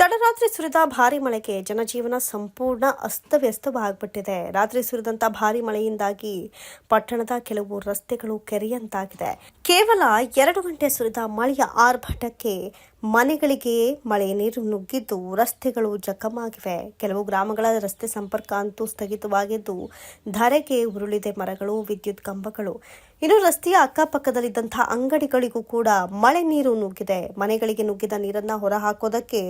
ತಡರಾತ್ರಿ ಸುರಿದ ಭಾರಿ ಮಳೆಗೆ ಜನಜೀವನ ಸಂಪೂರ್ಣ ಅಸ್ತವ್ಯಸ್ತವಾಗ್ಬಿಟ್ಟಿದೆ. ರಾತ್ರಿ ಸುರಿದಂತ ಭಾರಿ ಮಳೆಯಿಂದಾಗಿ ಪಟ್ಟಣದ ಕೆಲವು ರಸ್ತೆಗಳು ಕೆರೆಯಂತಾಗಿದೆ. ಕೇವಲ ಎರಡು ಗಂಟೆ ಸುರಿದ ಮಳೆಯ ಆರ್ಭಟಕ್ಕೆ ಮನೆಗಳಿಗೆ ಮಳೆ ನೀರು ನುಗ್ಗಿದ್ದು ರಸ್ತೆಗಳು ಜಖಮಾಗಿವೆ. ಕೆಲವು ಗ್ರಾಮಗಳ ರಸ್ತೆ ಸಂಪರ್ಕ ಅಂತೂ ಸ್ಥಗಿತವಾಗಿದ್ದು, ಧರೆಗೆ ಉರುಳಿದೆ ಮರಗಳು, ವಿದ್ಯುತ್ ಕಂಬಗಳು. ಇನ್ನು ರಸ್ತೆಯ ಅಕ್ಕಪಕ್ಕದಲ್ಲಿದ್ದಂತಹ ಅಂಗಡಿಗಳಿಗೂ ಕೂಡ ಮಳೆ ನೀರು ನುಗ್ಗಿದೆ. ಮನೆಗಳಿಗೆ ನುಗ್ಗಿದ ನೀರನ್ನ ಹೊರಹಾಕೋದಕ್ಕೆ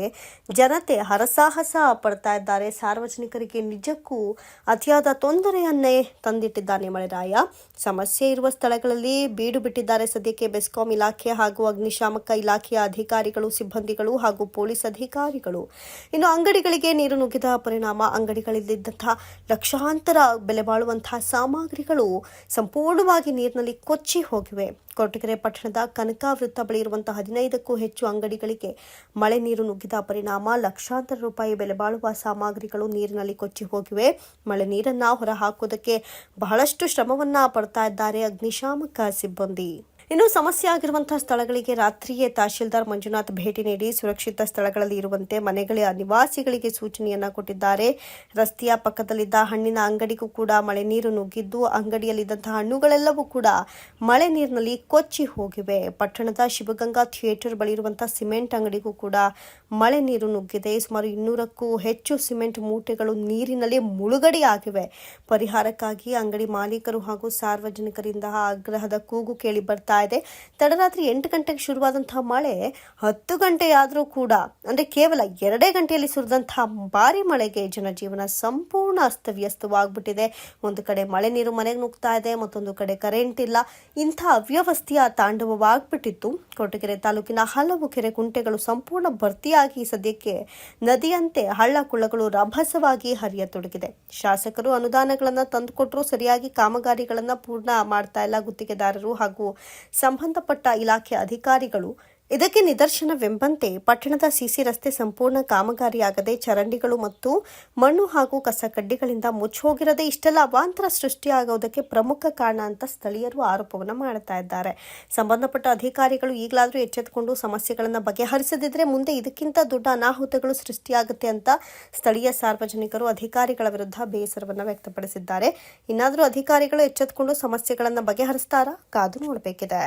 ಜನತೆ ಹರಸಾಹಸ ಪಡ್ತಾ ಇದ್ದಾರೆ. ಸಾರ್ವಜನಿಕರಿಗೆ ನಿಜಕ್ಕೂ ಅತಿಯಾದ ತೊಂದರೆಯನ್ನೇ ತಂದಿಟ್ಟಿದ್ದಾನೆ ಮಳೆರಾಯ. ಸಮಸ್ಯೆ ಇರುವ ಸ್ಥಳಗಳಲ್ಲಿ ಬೀಡು ಬಿಟ್ಟಿದ್ದಾರೆ. ಸದ್ಯಕ್ಕೆ ಬೆಸ್ಕಾಂ ಇಲಾಖೆ ಹಾಗೂ ಅಗ್ನಿಶಾಮಕ ಇಲಾಖೆಯ ಅಧಿಕಾರಿಗಳು, ಸಿಬ್ಬಂದಿಗಳು ಹಾಗೂ ಪೊಲೀಸ್ ಅಧಿಕಾರಿಗಳು. ಇನ್ನು ಅಂಗಡಿಗಳಿಗೆ ನೀರು ನುಗ್ಗಿದ ಪರಿಣಾಮ ಅಂಗಡಿಗಳಲ್ಲಿದ್ದಂತಹ ಲಕ್ಷಾಂತರ ಬೆಲೆ ಬಾಳುವಂತಹ ಸಾಮಗ್ರಿಗಳು ಸಂಪೂರ್ಣವಾಗಿ ನೀರಿನಲ್ಲಿ ಕೊಚ್ಚಿ ಹೋಗಿವೆ. ಕೊರಟಗೆರೆ ಪಟ್ಟಣದ ಕನಕ ವೃತ್ತ ಬಳಿ ಇರುವಂತಹ ಹದಿನೈದಕ್ಕೂ ಹೆಚ್ಚು ಅಂಗಡಿಗಳಿಗೆ ಮಳೆ ನೀರು ನುಗ್ಗಿದ ಪರಿಣಾಮ ಲಕ್ಷಾಂತರ ರೂಪಾಯಿ ಬೆಲೆ ಬಾಳುವ ಸಾಮಗ್ರಿಗಳು ನೀರಿನಲ್ಲಿ ಕೊಚ್ಚಿ ಹೋಗಿವೆ. ಮಳೆ ನೀರನ್ನ ಹೊರಹಾಕುವುದಕ್ಕೆ ಬಹಳಷ್ಟು ಶ್ರಮವನ್ನ ಪಡ್ತಾ ಇದ್ದಾರೆ ಅಗ್ನಿಶಾಮಕ ಸಿಬ್ಬಂದಿ. ಇನ್ನು ಸಮಸ್ಯೆ ಆಗಿರುವಂತಹ ಸ್ಥಳಗಳಿಗೆ ರಾತ್ರಿಯೇ ತಹಶೀಲ್ದಾರ್ ಮಂಜುನಾಥ್ ಭೇಟಿ ನೀಡಿ ಸುರಕ್ಷಿತ ಸ್ಥಳಗಳಲ್ಲಿ ಇರುವಂತೆ ಮನೆಗಳ ನಿವಾಸಿಗಳಿಗೆ ಸೂಚನೆಯನ್ನ ಕೊಟ್ಟಿದ್ದಾರೆ. ರಸ್ತೆಯ ಪಕ್ಕದಲ್ಲಿದ್ದ ಹಣ್ಣಿನ ಅಂಗಡಿಗೂ ಕೂಡ ಮಳೆ ನೀರು ನುಗ್ಗಿದ್ದು, ಅಂಗಡಿಯಲ್ಲಿದ್ದಂತಹ ಹಣ್ಣುಗಳೆಲ್ಲವೂ ಕೂಡ ಮಳೆ ನೀರಿನಲ್ಲಿ ಕೊಚ್ಚಿ ಹೋಗಿವೆ. ಪಟ್ಟಣದ ಶಿವಗಂಗಾ ಥಿಯೇಟರ್ ಬಳಿ ಇರುವಂತಹ ಸಿಮೆಂಟ್ ಅಂಗಡಿಗೂ ಕೂಡ ಮಳೆ ನೀರು ನುಗ್ಗಿದೆ. ಸುಮಾರು ಇನ್ನೂರಕ್ಕೂ ಹೆಚ್ಚು ಸಿಮೆಂಟ್ ಮೂಟೆಗಳು ನೀರಿನಲ್ಲಿ ಮುಳುಗಡೆಯಾಗಿವೆ. ಪರಿಹಾರಕ್ಕಾಗಿ ಅಂಗಡಿ ಮಾಲೀಕರು ಹಾಗೂ ಸಾರ್ವಜನಿಕರಿಂದ ಆಗ್ರಹದ ಕೂಗು ಕೇಳಿ ಬರ್ತಾ ಇದೆ. ತಡರಾತ್ರಿ ಎಂಟು ಗಂಟೆಗೆ ಶುರುವಾದಂತಹ ಮಳೆ ಹತ್ತು ಗಂಟೆಯಾದರೂ ಕೂಡ, ಅಂದ್ರೆ ಕೇವಲ ಎರಡೇ ಗಂಟೆಯಲ್ಲಿ ಸುರಿದಂತಹ ಭಾರಿ ಮಳೆಗೆ ಜನಜೀವನ ಸಂಪೂರ್ಣ ಅಸ್ತವ್ಯಸ್ತವಾಗ್ಬಿಟ್ಟಿದೆ. ಒಂದು ಕಡೆ ಮಳೆ ನೀರು ಮನೆಗೆ ನುಗ್ತಾ ಇದೆ, ಮತ್ತೊಂದು ಕಡೆ ಕರೆಂಟ್ ಇಲ್ಲ. ಇಂಥ ಅವ್ಯವಸ್ಥೆಯ ತಾಂಡವವಾಗ್ಬಿಟ್ಟಿತ್ತು. ಕೊಟ್ಟಗೆರೆ ತಾಲೂಕಿನ ಹಲವು ಕೆರೆ ಕುಂಟೆಗಳು ಸಂಪೂರ್ಣ ಭರ್ತಿಯಾಗಿ ಸದ್ಯಕ್ಕೆ ನದಿಯಂತೆ ಹಳ್ಳ ಕುಳ್ಳಗಳು ರಭಸವಾಗಿ ಹರಿಯತೊಡಗಿದೆ. ಶಾಸಕರು ಅನುದಾನಗಳನ್ನು ತಂದುಕೊಟ್ಟರು ಸರಿಯಾಗಿ ಕಾಮಗಾರಿಗಳನ್ನು ಪೂರ್ಣ ಮಾಡ್ತಾ ಇಲ್ಲ ಗುತ್ತಿಗೆದಾರರು ಹಾಗೂ ಸಂಬಂಧಪಟ್ಟ ಇಲಾಖೆ ಅಧಿಕಾರಿಗಳು ಇದಕ್ಕೆ ನಿದರ್ಶನವೆಂಬಂತೆ ಪಟ್ಟಣದ ಸಿಸಿ ರಸ್ತೆ ಸಂಪೂರ್ಣ ಕಾಮಗಾರಿಯಾಗದೆ ಚರಂಡಿಗಳು ಮತ್ತು ಮಣ್ಣು ಹಾಗೂ ಕಸ ಕಡ್ಡಿಗಳಿಂದ ಮುಚ್ಚೋಗಿರದೆ ಇಷ್ಟೆಲ್ಲ ಅವಾಂತರ ಸೃಷ್ಟಿಯಾಗುವುದಕ್ಕೆ ಪ್ರಮುಖ ಕಾರಣ ಅಂತ ಸ್ಥಳೀಯರು ಆರೋಪವನ್ನು ಮಾಡ್ತಾ ಇದ್ದಾರೆ. ಸಂಬಂಧಪಟ್ಟ ಅಧಿಕಾರಿಗಳು ಈಗಲಾದರೂ ಎಚ್ಚೆತ್ತುಕೊಂಡು ಸಮಸ್ಯೆಗಳನ್ನು ಬಗೆಹರಿಸದಿದ್ದರೆ ಮುಂದೆ ಇದಕ್ಕಿಂತ ದೊಡ್ಡ ಅನಾಹುತಗಳು ಸೃಷ್ಟಿಯಾಗುತ್ತೆ ಅಂತ ಸ್ಥಳೀಯ ಸಾರ್ವಜನಿಕರು, ಅಧಿಕಾರಿಗಳ ವಿರುದ್ಧ ಬೇಸರವನ್ನು ವ್ಯಕ್ತಪಡಿಸಿದ್ದಾರೆ. ಇನ್ನಾದರೂ ಅಧಿಕಾರಿಗಳು ಎಚ್ಚೆತ್ತುಕೊಂಡು ಸಮಸ್ಯೆಗಳನ್ನು ಬಗೆಹರಿಸ್ತಾರಾ? ಕಾದು ನೋಡಬೇಕಿದೆ.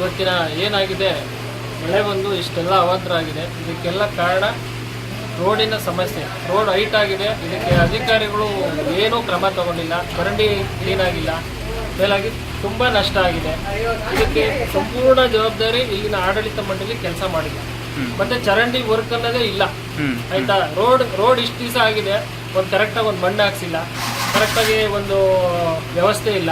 ಇವತ್ತಿನ ಏನಾಗಿದೆ? ಮಳೆ ಬಂದು ಇಷ್ಟೆಲ್ಲ ಅವಾಂತರ ಆಗಿದೆ ಇದಕ್ಕೆಲ್ಲ ಕಾರಣ ರೋಡಿನ ಸಮಸ್ಯೆ. ರೋಡ್ ಹೈಟ್ ಆಗಿದೆ. ಇದಕ್ಕೆ ಅಧಿಕಾರಿಗಳು ಏನೂ ಕ್ರಮ ತಗೊಂಡಿಲ್ಲ. ಚರಂಡಿ ಕ್ಲೀನ್ ಆಗಿಲ್ಲ. ಮೇಲಾಗಿ ತುಂಬ ನಷ್ಟ ಆಗಿದೆ. ಇದಕ್ಕೆ ಸಂಪೂರ್ಣ ಜವಾಬ್ದಾರಿ ಇಲ್ಲಿನ ಆಡಳಿತ ಮಂಡಳಿ ಕೆಲಸ ಮಾಡಿಲ್ಲ ಮತ್ತೆ ಚರಂಡಿ ವರ್ಕ್ ಅನ್ನೋದೇ ಇಲ್ಲ. ಆಯ್ತಾ? ರೋಡ್ ರೋಡ್ ಇಷ್ಟು ದಿವಸ ಆಗಿದೆ. ಒಂದು ಕರೆಕ್ಟಾಗಿ ಒಂದು ಮಣ್ಣು ಹಾಕ್ಸಿಲ್ಲ. ಕರೆಕ್ಟಾಗಿ ಒಂದು ವ್ಯವಸ್ಥೆ ಇಲ್ಲ.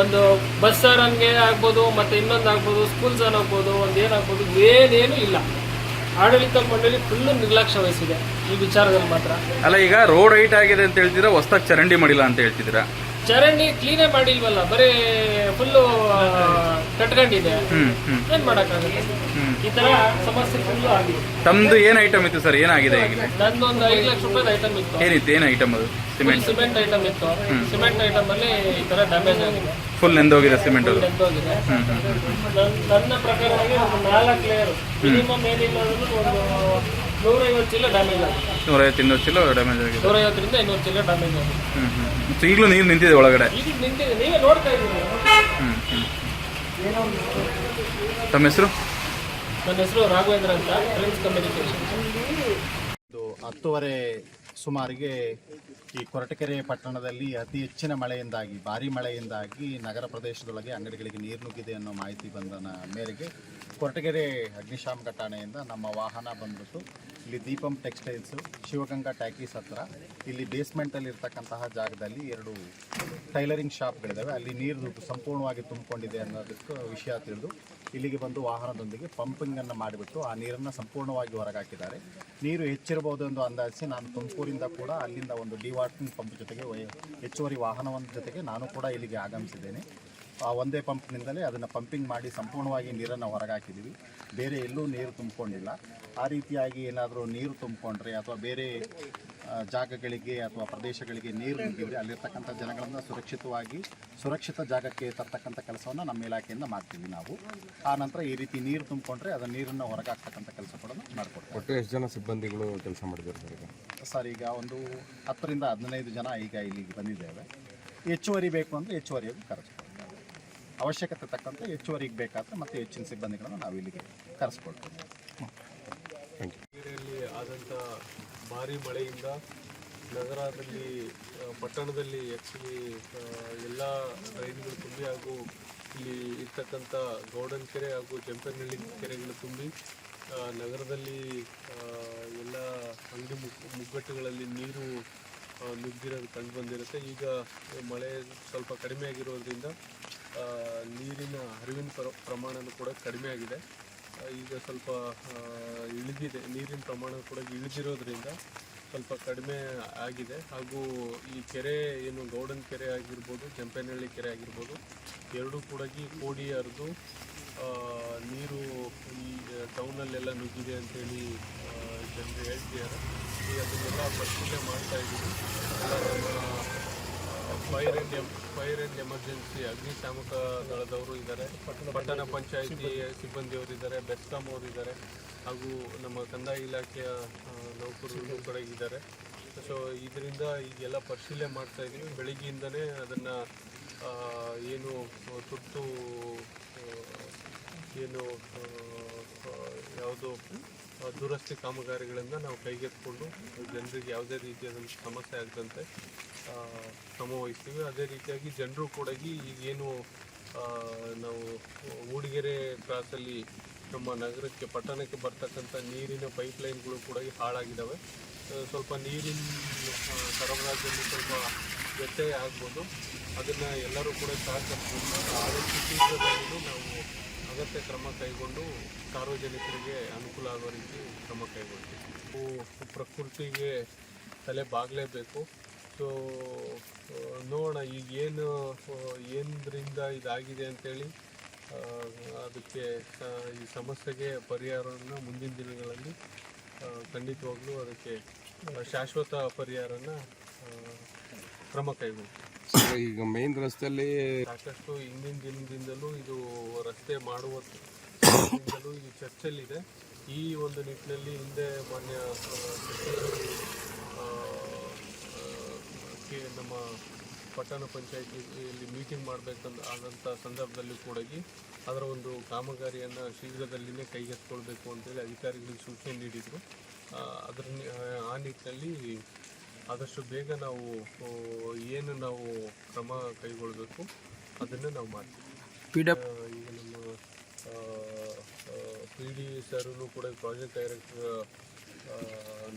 ಒಂದು ಬಸ್ ರನ್ಗೆ ಆಗ್ಬೋದು ಮತ್ತೆ ಇನ್ನೊಂದು ಆಗ್ಬೋದು ಸ್ಕೂಲ್ ಸನ್ ಆಗ್ಬೋದು ಒಂದು ಏನಾಗ್ಬೋದು ಏನೇನು ಇಲ್ಲ. ಆಡಳಿತ ಮಂಡಳಿ ಫುಲ್ ನಿರ್ಲಕ್ಷ್ಯ ವಹಿಸಿದೆ ಈ ವಿಚಾರದಲ್ಲಿ ಮಾತ್ರ. ಅಲ್ಲ ಈಗ ರೋಡ್ ಹೈಟ್ ಆಗಿದೆ ಅಂತ ಹೇಳ್ತಿದ್ರೆ ಹೊಸ್ದಾಗಿ ಚರಂಡಿ ಮಾಡಿಲ್ಲ ಅಂತ ಹೇಳ್ತಿದ್ದೀರಾ? ಚರಂಡಿ ಕ್ಲೀನೇ ಮಾಡಿಲ್ವಲ್ಲ ಬರೀ ಫುಲ್ಲು ಕಟ್ಕೊಂಡಿದೆ ಏನ್ ಮಾಡಕ್ಕಾಗುತ್ತೆ? ಈ ತರ ಸಮಸ್ಯೆ ಫುಲ್ಲು ಆಗಿದೆ. ತಮ್ದು ಏನ್ ಐಟಮ್ ಇತ್ತು ಸರ್? ಏನಾಗಿದೆ ಈಗ ನಂದೊಂದು ಐದು ಲಕ್ಷ ರೂಪಾಯಿ ಐಟಮ್ ಇತ್ತು. ಏನಿತ್ತು? ಏನ್ ಐಟಮ್ ಅದು? ಸಿಮೆಂಟ್ ಸಿಮೆಂಟ್ ಐಟಮ್ ಇತ್ತು. ಸಿಮೆಂಟ್ ಐಟಮ್ ಅಲ್ಲಿ ಈ ತರ ಡ್ಯಾಮೇಜ್ ಆಗಿದೆ. ಫುಲ್ ನೆಂದೋಗಿದೆ ಸಿಮೆಂಟ್ ಅದು. ನನ್ನ ಪ್ರಕಾರವಾಗಿ ಒಂದು ನಾಲ್ಕು ಲೇಯರ್ ಮಿನಿಮಮ್ ಏನಿಲ್ಲ ಅಂದ್ರೂ ಒಂದು ನೂರೈವತ್ತು ಚೀಲ ಡ್ಯಾಮೇಜ್ ಆಗಿದೆ. ನೂರೈವತ್ತು ಇನ್ನೂರು ಚೀಲ ಡ್ಯಾಮೇಜ್ ಆಗಿದೆ. ನೂರೈವತ್ತರಿಂದ ಇನ್ನೂರು ಚೀಲ ಡ್ಯಾಮೇಜ್ ಆಗಿದೆ. ಈಗಲೂ ನೀರು ನಿಂತಿದೆ ಒಳಗಡೆ? ಈಗ ನಿಂತಿದೆ. ನೀವೇ ನೋಡ್ತಾ ಹ್ಮ್ ತಮ್ಮ ಹೆಸರು? ನನ್ನ ಹೆಸರು ರಾಘವೇಂದ್ರ ಅಂತ ಫ್ರೆಂಡ್ಸ್ ಕಮ್ಯುನಿಕೇಶನ್ ಇದು ಹತ್ತುವರೆ ಸುಮಾರಿಗೆ ಈ ಕೊರಟಗೆರೆ ಪಟ್ಟಣದಲ್ಲಿ ಅತಿ ಹೆಚ್ಚಿನ ಮಳೆಯಿಂದಾಗಿ ಭಾರಿ ಮಳೆಯಿಂದಾಗಿ ನಗರ ಪ್ರದೇಶದೊಳಗೆ ಅಂಗಡಿಗಳಿಗೆ ನೀರು ನುಗ್ಗಿದೆ ಅನ್ನೋ ಮಾಹಿತಿ ಬಂದ ಮೇರೆಗೆ ಕೊರಟಗೆರೆ ಅಗ್ನಿಶಾಮಕ ಠಾಣೆಯಿಂದ ನಮ್ಮ ವಾಹನ ಬಂದ್ಬಿಟ್ಟು ಇಲ್ಲಿ ದೀಪಂ ಟೆಕ್ಸ್ಟೈಲ್ಸು, ಶಿವಗಂಗಾ ಟ್ಯಾಕೀಸ್ ಹತ್ರ. ಇಲ್ಲಿ ಬೇಸ್ಮೆಂಟಲ್ಲಿ ಇರ್ತಕ್ಕಂತಹ ಜಾಗದಲ್ಲಿ ಎರಡು ಟೈಲರಿಂಗ್ ಶಾಪ್ಗಳಿದ್ದಾವೆ ಅಲ್ಲಿ ನೀರು ಸಂಪೂರ್ಣವಾಗಿ ತುಂಬಿಕೊಂಡಿದೆ ಅನ್ನೋದಕ್ಕೆ ವಿಷಯ ತಿಳಿದು, ಇಲ್ಲಿಗೆ ಬಂದು ವಾಹನದೊಂದಿಗೆ ಪಂಪಿಂಗನ್ನು ಮಾಡಿಬಿಟ್ಟು ಆ ನೀರನ್ನು ಸಂಪೂರ್ಣವಾಗಿ ಹೊರಗಾಕಿದ್ದಾರೆ. ನೀರು ಹೆಚ್ಚಿರಬಹುದು ಎಂದು ಅಂದಾಜಿಸಿ ನಾನು ತುಮಕೂರಿಂದ ಕೂಡ ಅಲ್ಲಿಂದ ಒಂದು ಡಿವಾಟರಿಂಗ್ ಪಂಪ್ ಜೊತೆಗೆ ಹೆಚ್ಚುವರಿ ವಾಹನವೊಂದು ಜೊತೆಗೆ ನಾನು ಕೂಡ ಇಲ್ಲಿಗೆ ಆಗಮಿಸಿದ್ದೇನೆ. ಆ ಒಂದೇ ಪಂಪ್ನಿಂದಲೇ ಅದನ್ನು ಪಂಪಿಂಗ್ ಮಾಡಿ ಸಂಪೂರ್ಣವಾಗಿ ನೀರನ್ನು ಹೊರಗಾಕಿದ್ದೀವಿ ಬೇರೆ ಎಲ್ಲೂ ನೀರು ತುಂಬಿಕೊಂಡಿಲ್ಲ. ಆ ರೀತಿಯಾಗಿ ಏನಾದರೂ ನೀರು ತುಂಬಿಕೊಂಡ್ರೆ ಅಥವಾ ಬೇರೆ ಜಾಗಗಳಿಗೆ ಅಥವಾ ಪ್ರದೇಶಗಳಿಗೆ ನೀರು ನುಗ್ಗಿದ್ರೆ ಅಲ್ಲಿರ್ತಕ್ಕಂಥ ಜನಗಳನ್ನು ಸುರಕ್ಷಿತವಾಗಿ ಸುರಕ್ಷಿತ ಜಾಗಕ್ಕೆ ತರ್ತಕ್ಕಂಥ ಕೆಲಸವನ್ನು ನಮ್ಮ ಇಲಾಖೆಯಿಂದ ಮಾಡ್ತೀವಿ ನಾವು. ಆ ನಂತರ ಈ ರೀತಿ ನೀರು ತುಂಬಿಕೊಂಡ್ರೆ ಅದು ನೀರನ್ನು ಹೊರಗಾಕ್ತಕ್ಕಂಥ ಕೆಲಸ ಕೂಡ ಮಾಡಿಕೊಡ್ತೀವಿ. ಒಟ್ಟು ಎಷ್ಟು ಜನ ಸಿಬ್ಬಂದಿಗಳು ಕೆಲಸ ಮಾಡಿದ್ದಾರೆ ಸರ್ ಈಗ? ಒಂದು ಹತ್ತರಿಂದ ಹದಿನೈದು ಜನ ಈಗ ಇಲ್ಲಿಗೆ ಬಂದಿದ್ದೇವೆ. ಹೆಚ್ಚುವರಿ ಬೇಕು ಅಂದರೆ ಹೆಚ್ಚುವರಿಯಾಗಿ ಕರೆಸ್ಕೊಳ್ತೇವೆ ಅವಶ್ಯಕತೆ ತಕ್ಕಂತೆ ಹೆಚ್ಚುವರಿಗೆ ಬೇಕಾದರೆ ಮತ್ತೆ ಹೆಚ್ಚಿನ ಸಿಬ್ಬಂದಿಗಳನ್ನು ನಾವು ಇಲ್ಲಿಗೆ ಕರೆಸ್ಕೊಳ್ತೇವೆ ಆದಂಥ ಭಾರಿ ಮಳೆಯಿಂದ ನಗರದಲ್ಲಿ ಪಟ್ಟಣದಲ್ಲಿ ಆ್ಯಕ್ಚುಲಿ ಎಲ್ಲ ರೈಲುಗಳು ತುಂಬಿ ಹಾಗೂ ಇಲ್ಲಿ ಇರ್ತಕ್ಕಂಥ ಗೌಡನ್ ಕೆರೆ ಹಾಗೂ ಜಂಪನಹಳ್ಳಿ ಕೆರೆಗಳು ತುಂಬಿ ನಗರದಲ್ಲಿ ಎಲ್ಲ ಅಂಗಡಿ ಮುಗ್ ಮುಗ್ಗಟ್ಟುಗಳಲ್ಲಿ ನೀರು ನುಗ್ಗಿರೋದು ಕಂಡು ಬಂದಿರುತ್ತೆ. ಈಗ ಮಳೆ ಸ್ವಲ್ಪ ಕಡಿಮೆ ಆಗಿರೋದ್ರಿಂದ ನೀರಿನ ಹರಿವಿನ ಪ್ರ, ಪ್ರಮಾಣನೂ ಕೂಡ ಕಡಿಮೆ ಆಗಿದೆ. ಈಗ ಸ್ವಲ್ಪ ಇಳಿದಿದೆ. ನೀರಿನ ಪ್ರಮಾಣ ಕೂಡ ಇಳಿದಿರೋದ್ರಿಂದ ಸ್ವಲ್ಪ ಕಡಿಮೆ ಆಗಿದೆ. ಹಾಗೂ ಈ ಕೆರೆ ಏನು ಗೌಡನ್ ಕೆರೆ ಆಗಿರ್ಬೋದು, ಕೆಂಪೇನಹಳ್ಳಿ ಕೆರೆ ಆಗಿರ್ಬೋದು, ಎರಡೂ ಕೂಡ ಕೋಡಿ ಹರಿದು ನೀರು ಈ ಟೌನಲ್ಲೆಲ್ಲ ನುಗ್ಗಿದೆ ಅಂತೇಳಿ ಜನರು ಹೇಳ್ತಿದ್ದಾರೆ. ಈಗ ಅದನ್ನೆಲ್ಲ ಪರಿಶೀಲನೆ ಮಾಡ್ತಾ ಇದ್ದೀವಿ. Fire and fire and emergency ಅಗ್ನಿಶಾಮಕ ದಳದವರು ಇದ್ದಾರೆ. ಪಟ್ಟಣ ಪಂಚಾಯಿತಿ ಸಿಬ್ಬಂದಿಯವರು ಇದ್ದಾರೆ ಬೆಸ್ಕಾಂ ಅವರು ಇದ್ದಾರೆ, ಹಾಗೂ ನಮ್ಮ ಕಂದಾಯ ಇಲಾಖೆಯ ನೌಕರರು ಕೂಡ ಇದ್ದಾರೆ. ಸೊ ಇದರಿಂದ ಈಗೆಲ್ಲ ಪರಿಶೀಲನೆ ಮಾಡ್ತಾ ಇದ್ದೀವಿ. ಬೆಳಿಗ್ಗೆಯಿಂದನೇ ಅದನ್ನು ಏನು ತುರ್ತು ಏನು ಯಾವುದು ದುರಸ್ತಿ ಕಾಮಗಾರಿಗಳಿಂದ ನಾವು ಕೈಗೆತ್ತಿಕೊಂಡು ಜನರಿಗೆ ಯಾವುದೇ ರೀತಿಯಾದಂಥ ಸಮಸ್ಯೆ ಆಗದಂತೆ ಶ್ರಮವಹಿಸ್ತೀವಿ ಅದೇ ರೀತಿಯಾಗಿ ಜನರು ಕೂಡ ಈಗೇನು ನಾವು ಮೂಡಿಗೆರೆ ಕ್ರಾಸಲ್ಲಿ ನಮ್ಮ ನಗರಕ್ಕೆ, ಪಟ್ಟಣಕ್ಕೆ ಬರ್ತಕ್ಕಂಥ ನೀರಿನ ಪೈಪ್ಲೈನ್ಗಳು ಕೂಡ ಹಾಳಾಗಿದ್ದಾವೆ. ಸ್ವಲ್ಪ ನೀರಿನ ಸರಬರಾಜಲ್ಲಿ ಸ್ವಲ್ಪ ವ್ಯತ್ಯಯ ಆಗ್ಬೋದು. ಅದನ್ನು ಎಲ್ಲರೂ ಕೂಡ ಸಹಕರಿಸಬೇಕು ಆದಷ್ಟು ಶೀಘ್ರದಲ್ಲಿ ನಾವು ಅಗತ್ಯ ಕ್ರಮ ಕೈಗೊಂಡು ಸಾರ್ವಜನಿಕರಿಗೆ ಅನುಕೂಲ ಆಗೋ ರೀತಿ ಕ್ರಮ ಕೈಗೊಳ್ತೀವಿ ಪ್ರಕೃತಿಗೆ ತಲೆ ಬಾಗಲೇಬೇಕು. ಸೊ ನೋಡೋಣ ಈಗ ಏನು ಏನರಿಂದ ಇದಾಗಿದೆ ಅಂತೇಳಿ ಅದಕ್ಕೆ ಈ ಸಮಸ್ಯೆಗೆ ಪರಿಹಾರವನ್ನು ಮುಂದಿನ ದಿನಗಳಲ್ಲಿ ಖಂಡಿತವಾಗ್ಲೂ ಅದಕ್ಕೆ ಶಾಶ್ವತ ಪರಿಹಾರನ ಕ್ರಮ ಕೈಗೊಳ್ತೀವಿ ಈಗ ಮೇನ್ ರಸ್ತೆಯಲ್ಲಿ ಸಾಕಷ್ಟು ಹಿಂದಿನ ದಿನದಿಂದಲೂ ಇದು ರಸ್ತೆ ಮಾಡುವ ಈ ಚರ್ಚೆಯಲ್ಲಿದೆ. ಈ ಒಂದು ನಿಟ್ಟಿನಲ್ಲಿ ಹಿಂದೆ ಮಾನ್ಯ ನಮ್ಮ ಪಟ್ಟಣ ಪಂಚಾಯತಿಯಲ್ಲಿ ಮೀಟಿಂಗ್ ಮಾಡಬೇಕಂತ ಆದಂಥ ಸಂದರ್ಭದಲ್ಲಿ ಕೂಡ ಅದರ ಒಂದು ಕಾಮಗಾರಿಯನ್ನು ಶೀಘ್ರದಲ್ಲಿನೇ ಕೈಗೆತ್ತಿಕೊಳ್ಬೇಕು ಅಂತೇಳಿ ಅಧಿಕಾರಿಗಳಿಗೆ ಸೂಚನೆ ನೀಡಿದರು. ಅದರ ಆ ನಿಟ್ಟಿನಲ್ಲಿ ಆದಷ್ಟು ಬೇಗ ನಾವು ಏನು ನಾವು ಕ್ರಮ ಕೈಗೊಳ್ಳಬೇಕು ಅದನ್ನು ನಾವು ಮಾಡ್ತೀವಿ. ಪಿ ಈಗ ನಮ್ಮ ಪಿ ಡಿ ಸರೂ ಕೂಡ ಪ್ರಾಜೆಕ್ಟ್ ಡೈರೆಕ್ಟರ್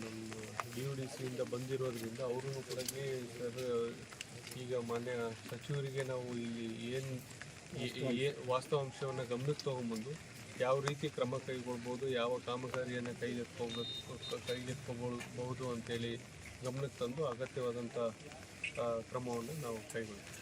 ನಮ್ಮ ಡಿ ಯು ಡಿ ಸಿಯಿಂದ ಬಂದಿರೋದ್ರಿಂದ ಅವರು ಕೂಡ ಸರ್ ಈಗ ಮಾನ್ಯ ಸಚಿವರಿಗೆ ನಾವು ಇಲ್ಲಿ ಏನು ವಾಸ್ತವಾಂಶವನ್ನು ಗಮನಕ್ಕೆ ತೊಗೊಂಬಂದು ಯಾವ ರೀತಿ ಕ್ರಮ ಕೈಗೊಳ್ಬೋದು ಯಾವ ಕಾಮಗಾರಿಯನ್ನು ಕೈಗೆತ್ಕೋಬೇಕು ಕೈಗೆತ್ಕೋಬಹುದು ಅಂತೇಳಿ ಗಮನಕ್ಕೆ ತಂದು ಅಗತ್ಯವಾದಂಥ ಕ್ರಮವನ್ನು ನಾವು ಕೈಗೊಳ್ತೀವಿ